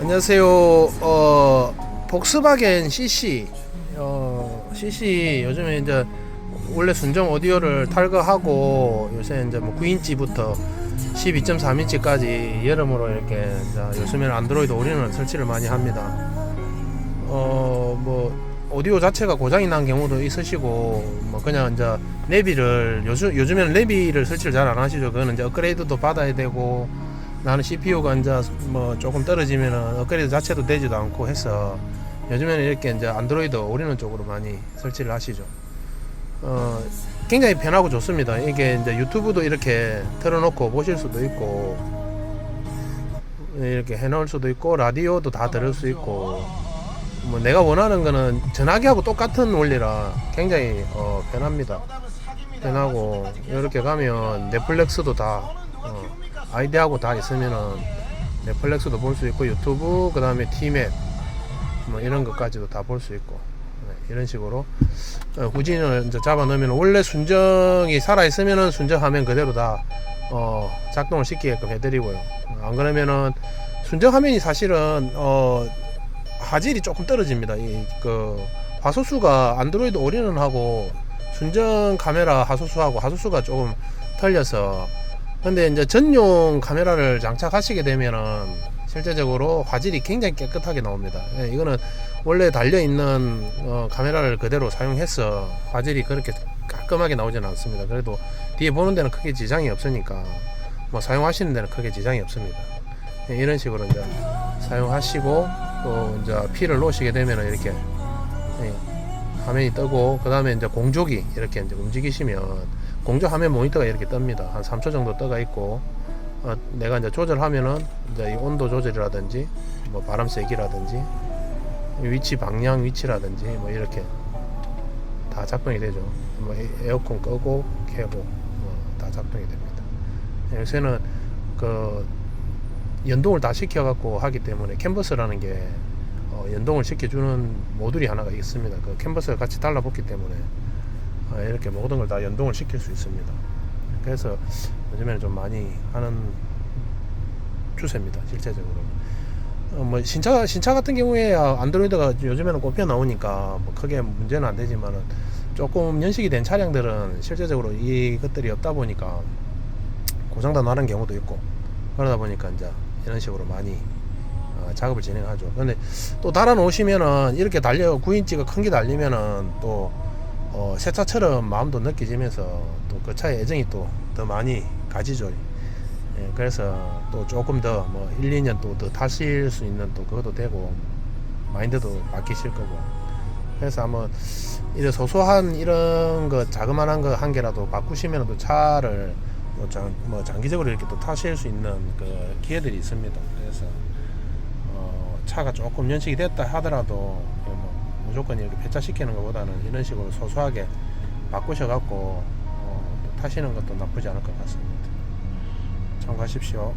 안녕하세요. 어, 복스바겐 CC. 어, CC 요즘에 이제 원래 순정 오디오를 탈거하고 요새 이제 뭐 9인치부터 12.3인치까지 여러모로 이렇게 요즘에는 안드로이드 오리는 설치를 많이 합니다. 어, 뭐 오디오 자체가 고장이 난 경우도 있으시고 뭐 그냥 이제 내비를 요즘 요즘에는 내비를 설치를 잘 안 하시죠. 그거는 이제 업그레이드도 받아야 되고 나는 CPU가 이제 뭐 조금 떨어지면은 업그레이드 자체도 되지도 않고 해서 요즘에는 이렇게 이제 안드로이드 오리는 쪽으로 많이 설치를 하시죠. 어, 굉장히 편하고 좋습니다. 이게 이제 유튜브도 이렇게 틀어놓고 보실 수도 있고 이렇게 해놓을 수도 있고 라디오도 다 들을 수 있고 뭐 내가 원하는 거는 전화기하고 똑같은 원리라 굉장히 어, 편합니다. 편하고 이렇게 가면 넷플릭스도 다 어, 아이디하고 다 있으면은 넷플릭스도 볼 수 있고 유튜브 그 다음에 티맵 뭐 이런 것까지도 다 볼 수 있고 네, 이런 식으로 어, 후진을 이제 잡아 넣으면 원래 순정이 살아 있으면은 순정 화면 그대로 다 어, 작동을 시키게끔 해드리고요. 안 그러면은 순정 화면이 사실은 어, 화질이 조금 떨어집니다. 이 그 화소수가 안드로이드 오리는하고 순정 카메라 화소수하고 화소수가 조금 틀려서 근데 이제 전용 카메라를 장착하시게 되면은 실제적으로 화질이 굉장히 깨끗하게 나옵니다. 예, 이거는 원래 달려 있는 어, 카메라를 그대로 사용해서 화질이 그렇게 깔끔하게 나오지는 않습니다. 그래도 뒤에 보는 데는 크게 지장이 없으니까 뭐 사용하시는 데는 크게 지장이 없습니다. 예, 이런 식으로 이제 사용하시고 또 이제 피를 놓으시게 되면 이렇게 예, 화면이 뜨고 그 다음에 이제 공조기 이렇게 이제 움직이시면 공조 화면 모니터가 이렇게 뜹니다. 한 3초 정도 떠가 있고 어, 내가 이제 조절하면은 이제 이 온도 조절이라든지 뭐 바람 세기라든지 위치 방향 위치라든지 뭐 이렇게 다 작동이 되죠. 뭐 에- 에어컨 끄고 켜고 뭐 다 작동이 됩니다. 요새는 그 연동을 다 시켜 갖고 하기 때문에 캔버스라는 게 어, 연동을 시켜주는 모듈이 하나가 있습니다. 그 캔버스가 같이 달라붙기 때문에 어, 이렇게 모든 걸 다 연동을 시킬 수 있습니다. 그래서 요즘에는 좀 많이 하는 추세입니다. 실제적으로. 어, 뭐 신차 신차 같은 경우에 안드로이드가 요즘에는 꼽혀 나오니까 뭐 크게 문제는 안 되지만은 조금 연식이 된 차량들은 실제적으로 이것들이 없다 보니까 고장도 나는 경우도 있고 그러다 보니까 이제 이런 식으로 많이 어, 작업을 진행하죠. 근데 또 달아 놓으시면은 이렇게 달려 9인치가 큰 게 달리면은 또 어, 새 차처럼 마음도 느껴지면서 또 그 차의 애정이 또 더 많이 가지죠. 예, 그래서 또 조금 더 뭐 1, 2년 또 더 타실 수 있는 또 그것도 되고 마인드도 바뀌실 거고 그래서 한번 이런 소소한 이런 거 자그만한 거 한 개라도 바꾸시면 또 차를 뭐, 장, 뭐 장기적으로 이렇게 또 타실 수 있는 그 기회들이 있습니다. 그래서 어, 차가 조금 연식이 됐다 하더라도 뭐 무조건 이렇게 폐차시키는 것보다는 이런 식으로 소소하게 바꾸셔갖고 어, 또 타시는 것도 나쁘지 않을 것 같습니다. 참고하십시오.